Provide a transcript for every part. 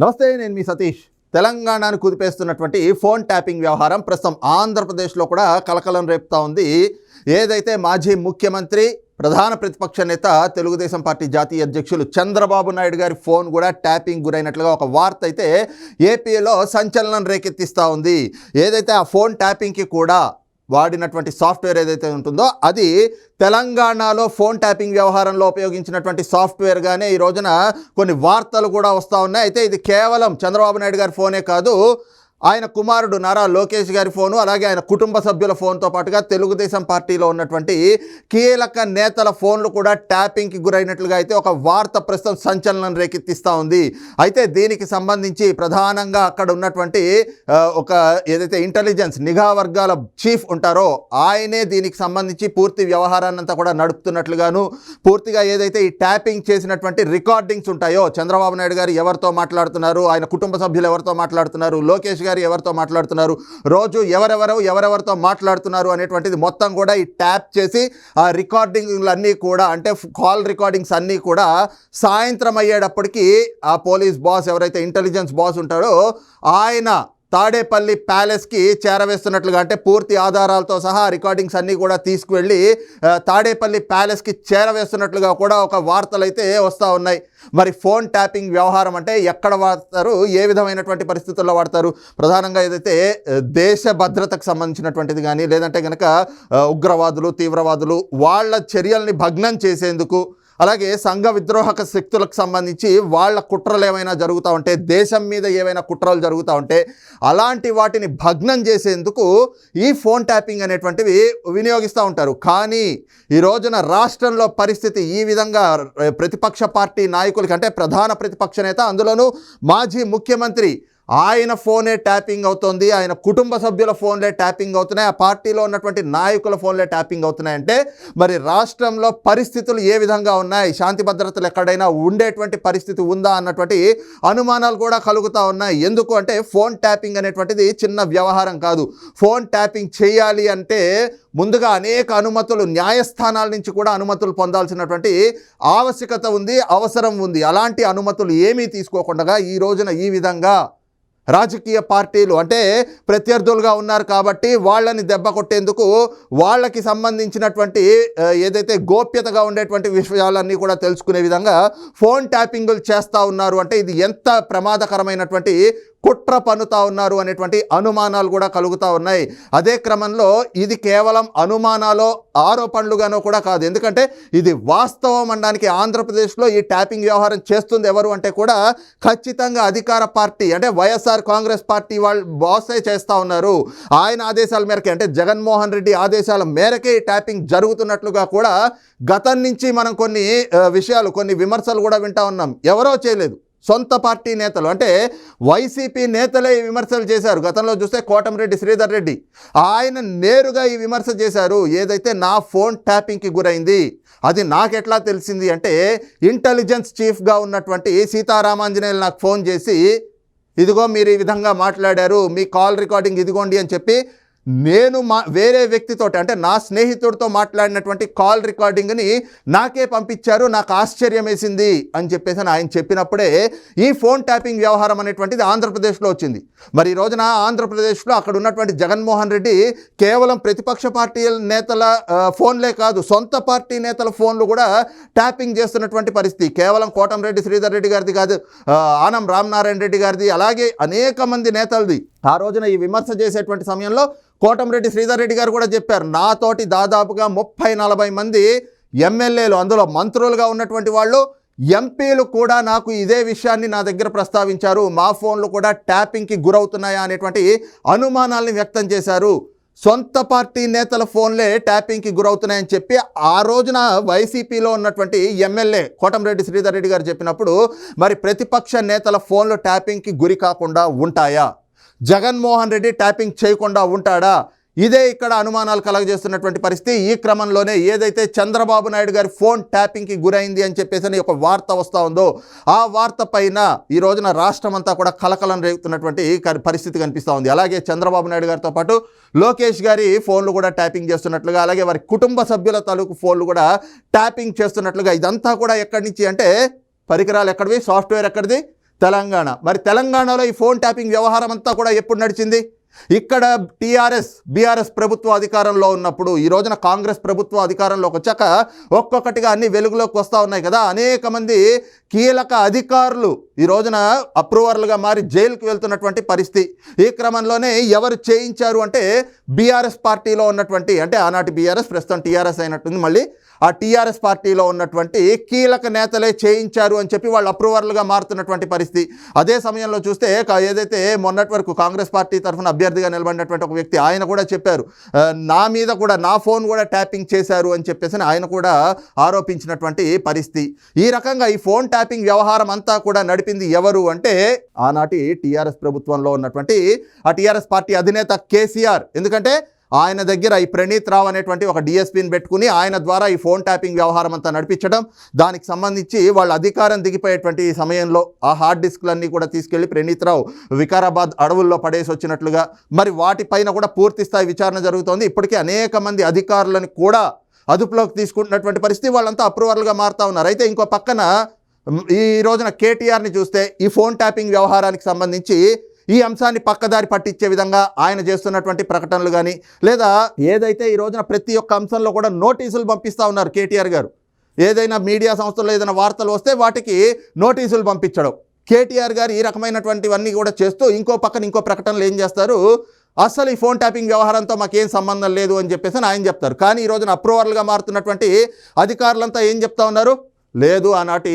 నమస్తే నేను మీ సతీష్. తెలంగాణను కుదిపేస్తున్నటువంటి ఫోన్ ట్యాపింగ్ వ్యవహారం ప్రస్తుతం ఆంధ్రప్రదేశ్లో కూడా కలకలం రేపుతా ఉంది. ఏదైతే మాజీ ముఖ్యమంత్రి ప్రధాన ప్రతిపక్ష నేత తెలుగుదేశం పార్టీ జాతీయ అధ్యక్షులు చంద్రబాబు నాయుడు గారి ఫోన్ కూడా ట్యాపింగ్ గురైనట్లుగా ఒక వార్త అయితే ఏపీలో సంచలనం రేకెత్తిస్తూ ఉంది. ఏదైతే ఆ ఫోన్ ట్యాపింగ్కి కూడా వాడినటువంటి సాఫ్ట్వేర్ ఏదైతే ఉంటుందో అది తెలంగాణలో ఫోన్ ట్యాపింగ్ వ్యవహారంలో ఉపయోగించినటువంటి సాఫ్ట్వేర్గానే ఈ రోజున కొన్ని వార్తలు కూడా వస్తూ ఉన్నాయి. అయితే ఇది కేవలం చంద్రబాబు నాయుడు గారి ఫోనే కాదు ఆయన కుమారుడు నారా లోకేష్ గారి ఫోను అలాగే ఆయన కుటుంబ సభ్యుల ఫోన్తో పాటుగా తెలుగుదేశం పార్టీలో ఉన్నటువంటి కీలక నేతల ఫోన్లు కూడా ట్యాపింగ్కి గురైనట్లుగా అయితే ఒక వార్త ప్రస్తుతం సంచలనం రేకెత్తిస్తూ ఉంది. అయితే దీనికి సంబంధించి ప్రధానంగా అక్కడ ఉన్నటువంటి ఒక ఏదైతే ఇంటెలిజెన్స్ నిఘా వర్గాల చీఫ్ ఉంటారో ఆయనే దీనికి సంబంధించి పూర్తి వ్యవహారాన్ని అంతా కూడా నడుపుతున్నట్లుగాను పూర్తిగా ఏదైతే ఈ ట్యాపింగ్ చేసినటువంటి రికార్డింగ్స్ ఉంటాయో చంద్రబాబు నాయుడు గారు ఎవరితో మాట్లాడుతున్నారు ఆయన కుటుంబ సభ్యులు ఎవరితో మాట్లాడుతున్నారు లోకేష్ గారు ఎవరితో మాట్లాడుతున్నారు? రోజు ఎవరెవరు ఎవరెవరితో మాట్లాడుతున్నారు అనేటువంటిది మొత్తం కూడా ఈ ట్యాప్ చేసి ఆ రికార్డింగ్లు అన్నీ కూడా అంటే కాల్ రికార్డింగ్స్ అన్నీ కూడా సాయంత్రం అయ్యేటప్పటికీ ఆ పోలీస్ బాస్ ఎవరైతే ఇంటెలిజెన్స్ బాస్ ఉంటాడో ఆయన తాడేపల్లి ప్యాలెస్కి చేరవేస్తున్నట్లుగా అంటే పూర్తి ఆధారాలతో సహా రికార్డింగ్స్ అన్నీ కూడా తీసుకువెళ్ళి తాడేపల్లి ప్యాలెస్కి చేరవేస్తున్నట్లుగా కూడా ఒక వార్తలు అయితే వస్తూ ఉన్నాయి. మరి ఫోన్ ట్యాపింగ్ వ్యవహారం అంటే ఎక్కడ వాడతారు? ఏ విధమైనటువంటి పరిస్థితుల్లో వాడతారు? ప్రధానంగా ఏదైతే దేశ భద్రతకు సంబంధించినటువంటిది కానీ లేదంటే కనుక ఉగ్రవాదులు తీవ్రవాదులు వాళ్ళ చర్యల్ని భగ్నం చేసేందుకు అలాగే సంఘ విద్రోహక శక్తులకు సంబంధించి వాళ్ళ కుట్రలు ఏమైనా జరుగుతూ ఉంటే దేశం మీద ఏవైనా కుట్రలు జరుగుతూ ఉంటే అలాంటి వాటిని భగ్నం చేసేందుకు ఈ ఫోన్ ట్యాపింగ్ అనేటువంటివి వినియోగిస్తూ ఉంటారు. కానీ ఈ రోజున రాష్ట్రంలో పరిస్థితి ఈ విధంగా ప్రతిపక్ష పార్టీ నాయకులకి అంటే ప్రధాన ప్రతిపక్ష నేత అందులోనూ మాజీ ముఖ్యమంత్రి ఆయన ఫోనే ట్యాపింగ్ అవుతోంది ఆయన కుటుంబ సభ్యుల ఫోన్లే ట్యాపింగ్ అవుతున్నాయి ఆ పార్టీలో ఉన్నటువంటి నాయకుల ఫోన్లే ట్యాపింగ్ అవుతున్నాయంటే మరి రాష్ట్రంలో పరిస్థితులు ఏ విధంగా ఉన్నాయి? శాంతి భద్రతలు ఎక్కడైనా ఉండేటువంటి పరిస్థితి ఉందా అన్నటువంటి అనుమానాలు కూడా కలుగుతూ ఉన్నాయి. ఎందుకు అంటే ఫోన్ ట్యాపింగ్ అనేటువంటిది చిన్న వ్యవహారం కాదు. ఫోన్ ట్యాపింగ్ చేయాలి అంటే ముందుగా అనేక అనుమతులు న్యాయస్థానాల నుంచి కూడా అనుమతులు పొందాల్సినటువంటి ఆవశ్యకత ఉంది అవసరం ఉంది. అలాంటి అనుమతులు ఏమీ తీసుకోకుండా ఈ రోజున ఈ విధంగా రాజకీయ పార్టీలు అంటే ప్రత్యర్థులుగా ఉన్నారు కాబట్టి వాళ్ళని దెబ్బ కొట్టేందుకు వాళ్ళకి సంబంధించినటువంటి ఏదైతే గోప్యతగా ఉండేటువంటి విషయాలన్నీ కూడా తెలుసుకునే విధంగా ఫోన్ ట్యాపింగులు చేస్తూ ఉన్నారు. అంటే ఇది ఎంత ప్రమాదకరమైనటువంటి కుట్ర పన్నుతా ఉన్నారు అనేటువంటి అనుమానాలు కూడా కలుగుతూ ఉన్నాయి. అదే క్రమంలో ఇది కేవలం అనుమానాలు ఆరోపణలుగానో కూడా కాదు. ఎందుకంటే ఇది వాస్తవం అనడానికి ఆంధ్రప్రదేశ్లో ఈ ట్యాపింగ్ వ్యవహారం చేస్తుంది ఎవరు అంటే కూడా ఖచ్చితంగా అధికార పార్టీ అంటే వైఎస్ఆర్ కాంగ్రెస్ పార్టీ వాళ్ళు బాసే చేస్తూ ఉన్నారు. ఆయన ఆదేశాల మేరకే అంటే జగన్మోహన్ రెడ్డి ఆదేశాల మేరకే ఈ ట్యాపింగ్ జరుగుతున్నట్లుగా కూడా గతం నుంచి మనం కొన్ని విషయాలు కొన్ని విమర్శలు కూడా వింటా ఉన్నాం. ఎవరో చేయలేదు. సొంత పార్టీ నేతలు అంటే వైసీపీ నేతలే ఈ విమర్శలు చేశారు. గతంలో చూస్తే కోటమిరెడ్డి శ్రీధర్ రెడ్డి. ఆయన నేరుగా ఈ విమర్శ చేశారు. ఏదైతే నా ఫోన్ ట్యాపింగ్కి గురైంది అది నాకెట్లా తెలిసింది అంటే ఇంటెలిజెన్స్ చీఫ్గా ఉన్నటువంటి సీతారామాంజనేయులు నాకు ఫోన్ చేసి ఇదిగో మీరు ఈ విధంగా మాట్లాడారు మీ కాల్ రికార్డింగ్ ఇదిగోండి అని చెప్పి నేను మా వేరే వ్యక్తితోటి అంటే నా స్నేహితుడితో మాట్లాడినటువంటి కాల్ రికార్డింగ్ని నాకే పంపించారు నాకు ఆశ్చర్యం వేసింది అని చెప్పేసి అని ఆయన చెప్పినప్పుడే ఈ ఫోన్ ట్యాపింగ్ వ్యవహారం అనేటువంటిది ఆంధ్రప్రదేశ్లో వచ్చింది. మరి ఈ రోజున ఆంధ్రప్రదేశ్లో అక్కడ ఉన్నటువంటి జగన్మోహన్ రెడ్డి కేవలం ప్రతిపక్ష పార్టీ నేతల ఫోన్లే కాదు సొంత పార్టీ నేతల ఫోన్లు కూడా ట్యాపింగ్ చేస్తున్నటువంటి పరిస్థితి. కేవలం కోటంరెడ్డి శ్రీధర్ రెడ్డి గారిది కాదు ఆనం ఆనం రామనారాయణ రెడ్డి గారిది అలాగే అనేక మంది నేతలది. ఆ రోజున ఈ విమర్శ చేసేటువంటి సమయంలో కోటంరెడ్డి శ్రీధర్ రెడ్డి గారు కూడా చెప్పారు నాతోటి దాదాపుగా ముప్పై నలభై మంది ఎమ్మెల్యేలు అందులో మంత్రులుగా ఉన్నటువంటి వాళ్ళు ఎంపీలు కూడా నాకు ఇదే విషయాన్ని నా దగ్గర ప్రస్తావించారు మా ఫోన్లు కూడా ట్యాపింగ్కి గురవుతున్నాయా అనేటువంటి అనుమానాల్ని వ్యక్తం చేశారు. సొంత పార్టీ నేతల ఫోన్లే ట్యాపింగ్కి గురవుతున్నాయని చెప్పి ఆ రోజున వైసీపీలో ఉన్నటువంటి ఎమ్మెల్యే కోటంరెడ్డి శ్రీధర్ రెడ్డి గారు చెప్పినప్పుడు మరి ప్రతిపక్ష నేతల ఫోన్లు ట్యాపింగ్కి గురి కాకుండా ఉంటాయా? జగన్మోహన్ రెడ్డి ట్యాపింగ్ చేయకుండా ఉంటాడా? ఇదే ఇక్కడ అనుమానాలు కలగజేస్తున్నటువంటి పరిస్థితి. ఈ క్రమంలోనే ఏదైతే చంద్రబాబు నాయుడు గారి ఫోన్ ట్యాపింగ్కి గురైంది అని చెప్పేసి అని ఒక వార్త వస్తూ ఉందో ఆ వార్త పైన ఈ రోజున రాష్ట్రం అంతా కూడా కలకలం రేగుతున్నటువంటి పరిస్థితి కనిపిస్తూ ఉంది. అలాగే చంద్రబాబు నాయుడు గారితో పాటు లోకేష్ గారి ఫోన్లు కూడా ట్యాపింగ్ చేస్తున్నట్లుగా అలాగే వారి కుటుంబ సభ్యుల తాలూకు ఫోన్లు కూడా ట్యాపింగ్ చేస్తున్నట్లుగా ఇదంతా కూడా ఎక్కడి నుంచి అంటే పరికరాలు ఎక్కడివి? సాఫ్ట్వేర్ ఎక్కడిది? తెలంగాణ. మరి తెలంగాణలో ఈ ఫోన్ ట్యాపింగ్ వ్యవహారం అంతా కూడా ఎప్పుడు నడిచింది? ఇక్కడ టీఆర్ఎస్ బీఆర్ఎస్ ప్రభుత్వ అధికారంలో ఉన్నప్పుడు ఈ రోజున కాంగ్రెస్ ప్రభుత్వ అధికారంలోకి వచ్చాక ఒక్కొక్కటిగా అన్ని వెలుగులోకి వస్తూ ఉన్నాయి కదా. అనేక మంది కీలక అధికారులు ఈ రోజున అప్రూవర్లుగా మారి జైలుకు వెళ్తున్నటువంటి పరిస్థితి. ఈ క్రమంలోనే ఎవరు చేయించారు అంటే బీఆర్ఎస్ పార్టీలో ఉన్నటువంటి అంటే ఆనాటి బీఆర్ఎస్ ప్రస్తుతం టీఆర్ఎస్ అయినట్టుంది మళ్ళీ ఆ టీఆర్ఎస్ పార్టీలో ఉన్నటువంటి కీలక నేతలే చేయించారు అని చెప్పి వాళ్ళు అప్రూవర్లుగా మారుతున్నటువంటి పరిస్థితి. అదే సమయంలో చూస్తే ఏదైతే మొన్నటి వరకు కాంగ్రెస్ పార్టీ తరఫున అభ్యర్థిగా నిలబడినటువంటి ఒక వ్యక్తి ఆయన కూడా చెప్పారు. నా మీద కూడా నా ఫోన్ కూడా ట్యాపింగ్ చేశారు అని చెప్పేసి ఆయన కూడా ఆరోపించినటువంటి పరిస్థితి. ఈ రకంగా ఈ ఫోన్ ట్యాపింగ్ వ్యవహారం అంతా కూడా నడిపింది ఎవరు అంటే ఆనాటి టీఆర్ఎస్ ప్రభుత్వంలో ఉన్నటువంటి ఆ టీఆర్ఎస్ పార్టీ అధినేత కేసీఆర్. ఎందుకంటే ఆయన దగ్గర ఈ ప్రణీత్ రావు అనేటువంటి ఒక డిఎస్పీని పెట్టుకుని ఆయన ద్వారా ఈ ఫోన్ ట్యాపింగ్ వ్యవహారం అంతా నడిపించడం దానికి సంబంధించి వాళ్ళ అధికారం దిగిపోయేటువంటి ఈ సమయంలో ఆ హార్డ్ డిస్క్లన్నీ కూడా తీసుకెళ్ళి ప్రణీత్ రావు వికారాబాద్ అడవుల్లో పడేసి వచ్చినట్లుగా మరి వాటిపైన కూడా పూర్తి స్థాయి విచారణ జరుగుతోంది. ఇప్పటికే అనేక మంది అధికారులను కూడా అదుపులోకి తీసుకుంటున్నటువంటి పరిస్థితి వాళ్ళంతా అప్రూవర్లుగా మారుతా ఉన్నారు. అయితే ఇంకో పక్కన ఈ రోజున కేటీఆర్ని చూస్తే ఈ ఫోన్ ట్యాపింగ్ వ్యవహారానికి సంబంధించి ఈ అంశాన్ని పక్కదారి పట్టించే విధంగా ఆయన చేస్తున్నటువంటి ప్రకటనలు కానీ లేదా ఏదైతే ఈ రోజున ప్రతి ఒక్క అంశంలో కూడా నోటీసులు పంపిస్తూ ఉన్నారు కేటీఆర్ గారు. ఏదైనా మీడియా సంస్థల్లో ఏదైనా వార్తలు వస్తే వాటికి నోటీసులు పంపించడం. కేటీఆర్ గారు ఈ రకమైనటువంటివన్నీ కూడా చేస్తూ ఇంకో పక్కన ఇంకో ప్రకటనలు ఏం చేస్తారు? అసలు ఈ ఫోన్ ట్యాపింగ్ వ్యవహారంతో మాకేం సంబంధం లేదు అని చెప్పేసి అని ఆయన చెప్తారు. కానీ ఈ రోజున అప్రూవర్లుగా మారుతున్నటువంటి అధికారులంతా ఏం చెప్తా ఉన్నారు? లేదు ఆనాటి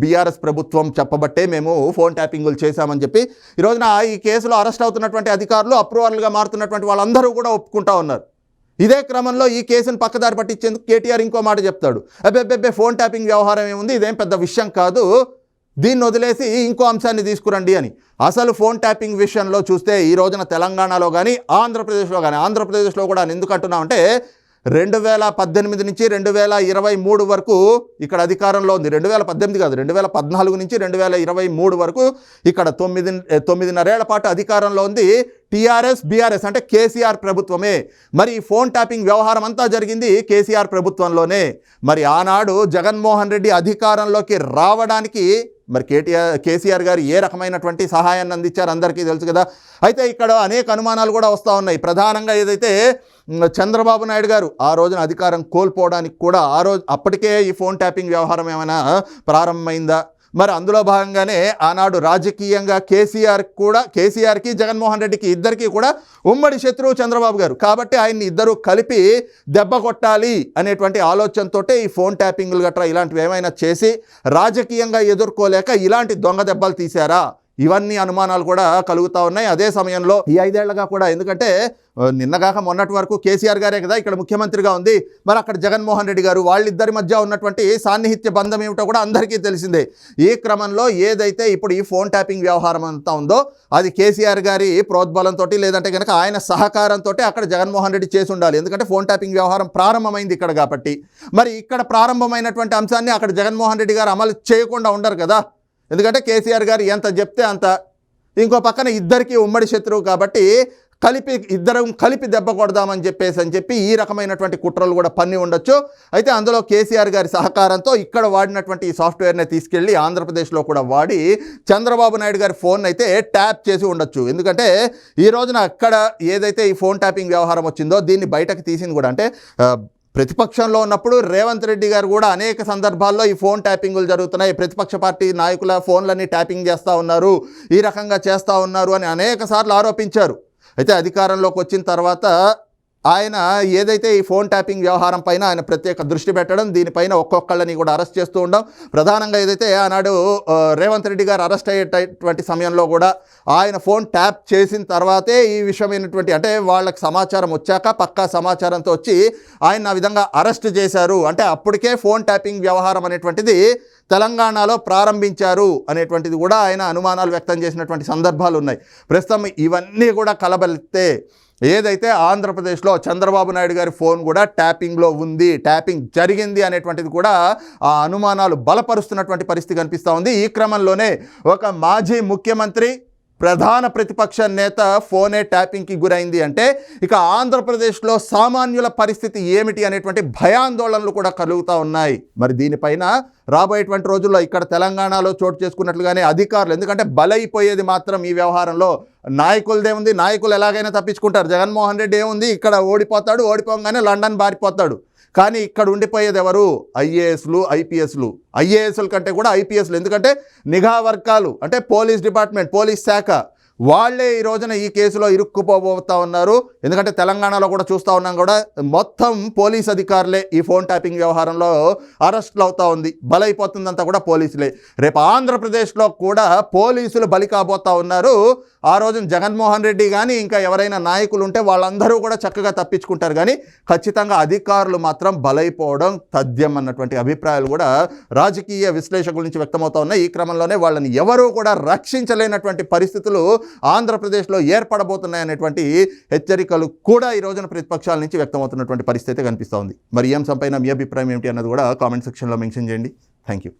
బీఆర్ఎస్ ప్రభుత్వం చెప్పబట్టే మేము ఫోన్ ట్యాపింగులు చేశామని చెప్పి ఈ రోజున ఈ కేసులో అరెస్ట్ అవుతున్నటువంటి అధికారులు అప్రూవర్లుగా మారుతున్నటువంటి వాళ్ళందరూ కూడా ఒప్పుకుంటా ఉన్నారు. ఇదే క్రమంలో ఈ కేసును పక్కదారి పట్టించేందుకు కేటీఆర్ ఇంకో మాట చెప్తాడు. అబ్బెబ్బెబ్బే ఫోన్ ట్యాపింగ్ వ్యవహారం ఏముంది? ఇదేం పెద్ద విషయం కాదు. దీన్ని వదిలేసి ఇంకో అంశాన్ని తీసుకురండి అని. అసలు ఫోన్ ట్యాపింగ్ విషయంలో చూస్తే ఈ రోజున తెలంగాణలో కానీ ఆంధ్రప్రదేశ్లో కానీ ఆంధ్రప్రదేశ్లో కూడా నేను ఎందుకు అంటున్నామంటే రెండు వేల పద్దెనిమిది నుంచి రెండు వేల ఇరవై మూడు వరకు ఇక్కడ అధికారంలో ఉంది. రెండు వేల పద్దెనిమిది కాదు రెండు వేల పద్నాలుగు నుంచి రెండు వేల ఇరవై మూడు వరకు ఇక్కడ తొమ్మిది తొమ్మిదిన్నరేళ్ళ పాటు అధికారంలో ఉంది. టీఆర్ఎస్ బీఆర్ఎస్ అంటే కేసీఆర్ ప్రభుత్వమే. మరి ఈ ఫోన్ ట్యాపింగ్ వ్యవహారం అంతా జరిగింది కేసీఆర్ ప్రభుత్వంలోనే. మరి ఆనాడు జగన్మోహన్ రెడ్డి అధికారంలోకి రావడానికి మరి కేటీఆర్ కేసీఆర్ గారు ఏ రకమైనటువంటి సహాయాన్ని అందించారు అందరికీ తెలుసు కదా. అయితే ఇక్కడ అనేక అనుమానాలు కూడా వస్తూ ఉన్నాయి. ప్రధానంగా ఏదైతే చంద్రబాబు నాయుడు గారు ఆ రోజున అధికారం కోల్పోవడానికి కూడా ఆ రోజు అప్పటికే ఈ ఫోన్ ట్యాపింగ్ వ్యవహారం ఏమైనా ప్రారంభమైందా? మరి అందులో భాగంగానే ఆనాడు రాజకీయంగా కేసీఆర్ కూడా కేసీఆర్కి జగన్మోహన్ రెడ్డికి ఇద్దరికి కూడా ఉమ్మడి శత్రువు చంద్రబాబు గారు. కాబట్టి ఆయన్ని ఇద్దరు కలిపి దెబ్బ కొట్టాలి అనేటువంటి ఆలోచనతోటే ఈ ఫోన్ ట్యాపింగ్లు గట్రా ఇలాంటివి ఏమైనా చేసి రాజకీయంగా ఎదుర్కోలేక ఇలాంటి దొంగ దెబ్బలు తీశారా? ఇవన్నీ అనుమానాలు కూడా కలుగుతూ ఉన్నాయి. అదే సమయంలో ఈ ఐదేళ్ళగా కూడా ఎందుకంటే నిన్నగాక మొన్నటి వరకు కేసీఆర్ గారే కదా ఇక్కడ ముఖ్యమంత్రిగా ఉంది. మరి అక్కడ జగన్మోహన్ రెడ్డి గారు వాళ్ళిద్దరి మధ్య ఉన్నటువంటి సాన్నిహిత్య బంధం ఏమిటో కూడా అందరికీ తెలిసిందే. ఈ క్రమంలో ఏదైతే ఇప్పుడు ఈ ఫోన్ ట్యాపింగ్ వ్యవహారం అంతా ఉందో అది కేసీఆర్ గారి ప్రోద్బలంతో లేదంటే కనుక ఆయన సహకారంతో అక్కడ జగన్మోహన్ రెడ్డి చేసి ఉండాలి. ఎందుకంటే ఫోన్ ట్యాపింగ్ వ్యవహారం ప్రారంభమైంది ఇక్కడ కాబట్టి. మరి ఇక్కడ ప్రారంభమైనటువంటి అంశాన్ని అక్కడ జగన్మోహన్ రెడ్డి గారు అమలు చేయకుండా ఉండరు కదా. ఎందుకంటే కేసీఆర్ గారు ఎంత చెప్తే అంత. ఇంకో పక్కన ఇద్దరికి ఉమ్మడి శత్రువు కాబట్టి కలిపి ఇద్దరం కలిపి దెబ్బ కొడదామని చెప్పేసి అని చెప్పి ఈ రకమైనటువంటి కుట్రలు కూడా పన్ని ఉండొచ్చు. అయితే అందులో కేసీఆర్ గారి సహకారంతో ఇక్కడ వాడినటువంటి ఈ సాఫ్ట్వేర్ని తీసుకెళ్ళి ఆంధ్రప్రదేశ్లో కూడా వాడి చంద్రబాబు నాయుడు గారి ఫోన్ అయితే ట్యాప్ చేసి ఉండొచ్చు. ఎందుకంటే ఈ రోజున అక్కడ ఏదైతే ఈ ఫోన్ ట్యాపింగ్ వ్యవహారం వచ్చిందో దీన్ని బయటకు తీసింది కూడా అంటే ప్రతిపక్షంలో ఉన్నప్పుడు రేవంత్ రెడ్డి గారు కూడా అనేక సందర్భాల్లో ఈ ఫోన్ ట్యాపింగులు జరుగుతున్నాయి. ప్రతిపక్ష పార్టీ నాయకుల ఫోన్లన్నీ ట్యాపింగ్ చేస్తూ ఉన్నారు. ఈ రకంగా చేస్తూ ఉన్నారు అని అనేక సార్లు ఆరోపించారు. అయితే అధికారంలోకి వచ్చిన తర్వాత ఆయన ఏదైతే ఈ ఫోన్ ట్యాపింగ్ వ్యవహారం పైన ఆయన ప్రత్యేక దృష్టి పెట్టడం దీనిపైన ఒక్కొక్కళ్ళని కూడా అరెస్ట్ చేస్తూ ఉండడం ప్రధానంగా ఏదైతే ఆనాడు రేవంత్ రెడ్డి గారు అరెస్ట్ అయ్యేటటువంటి సమయంలో కూడా ఆయన ఫోన్ ట్యాప్ చేసిన తర్వాతే ఈ విషయమైనటువంటి అంటే వాళ్ళకి సమాచారం వచ్చాక పక్కా సమాచారంతో వచ్చి ఆయన ఆ విధంగా అరెస్ట్ చేశారు. అంటే అప్పటికే ఫోన్ ట్యాపింగ్ వ్యవహారం అనేటువంటిది తెలంగాణలో ప్రారంభించారు అనేటువంటిది కూడా ఆయన అనుమానాలు వ్యక్తం చేసినటువంటి సందర్భాలు ఉన్నాయి. ప్రస్తుతం ఇవన్నీ కూడా కలబలితే ఏదైతే ఆంధ్రప్రదేశ్లో చంద్రబాబు నాయుడు గారి ఫోన్ కూడా ట్యాపింగ్లో ఉంది ట్యాపింగ్ జరిగింది అనేటువంటిది కూడా ఆ అనుమానాలు బలపరుస్తున్నటువంటి పరిస్థితి కనిపిస్తూ ఉంది. ఈ క్రమంలోనే ఒక మాజీ ముఖ్యమంత్రి ప్రధాన ప్రతిపక్ష నేత ఫోనే ట్యాపింగ్కి గురైంది అంటే ఇక ఆంధ్రప్రదేశ్లో సామాన్యుల పరిస్థితి ఏమిటి అనేటువంటి భయాందోళనలు కూడా కలుగుతూ ఉన్నాయి. మరి దీనిపైన రాబోయేటువంటి రోజుల్లో ఇక్కడ తెలంగాణలో చోటు చేసుకున్నట్లుగానే అధికారులు ఎందుకంటే బలైపోయేది మాత్రం ఈ వ్యవహారంలో నాయకులదే ఉంది. నాయకులు ఎలాగైనా తప్పించుకుంటారు. జగన్మోహన్ రెడ్డి ఏముంది? ఇక్కడ ఓడిపోతాడు ఓడిపోగానే లండన్ బారిపోతాడు. కానీ ఇక్కడ ఉండిపోయేది ఎవరు? ఐఏఎస్లు ఐపీఎస్లు. ఐఏఎస్ల కంటే కూడా ఐపీఎస్లు. ఎందుకంటే నిఘా వర్గాలు అంటే పోలీస్ డిపార్ట్మెంట్ పోలీస్ శాఖ వాళ్ళే ఈ రోజున ఈ కేసులో ఇరుక్కుపోబోతా ఉన్నారు. ఎందుకంటే తెలంగాణలో కూడా చూస్తూ ఉన్నాం కూడా మొత్తం పోలీస్ అధికారులే ఈ ఫోన్ ట్యాపింగ్ వ్యవహారంలో అరెస్టులు అవుతా ఉంది. బలైపోతుందంతా కూడా పోలీసులే. రేపు ఆంధ్రప్రదేశ్లో కూడా పోలీసులు బలి కాబోతా ఉన్నారు. ఆ రోజున జగన్మోహన్ రెడ్డి కానీ ఇంకా ఎవరైనా నాయకులు ఉంటే వాళ్ళందరూ కూడా చక్కగా తప్పించుకుంటారు. కానీ ఖచ్చితంగా అధికారులు మాత్రం బలైపోవడం తథ్యం అన్నటువంటి అభిప్రాయాలు కూడా రాజకీయ విశ్లేషకుల నుంచి వ్యక్తమవుతా ఉన్నాయి. ఈ క్రమంలోనే వాళ్ళని ఎవరూ కూడా రక్షించలేనటువంటి పరిస్థితులు ఆంధ్రప్రదేశ్లో ఏర్పడబోతున్నాయి అనేటువంటి హెచ్చరికలు కూడా ఈ రోజున ప్రతిపక్షాల నుంచి వ్యక్తమవుతున్నటువంటి పరిస్థితి కనిపిస్తోంది మరి ఈ అంశంపైన మీ అభిప్రాయం ఏమిటి అన్నది కూడా కామెంట్ సెక్షన్లో మెన్షన్ చేయండి. Thank you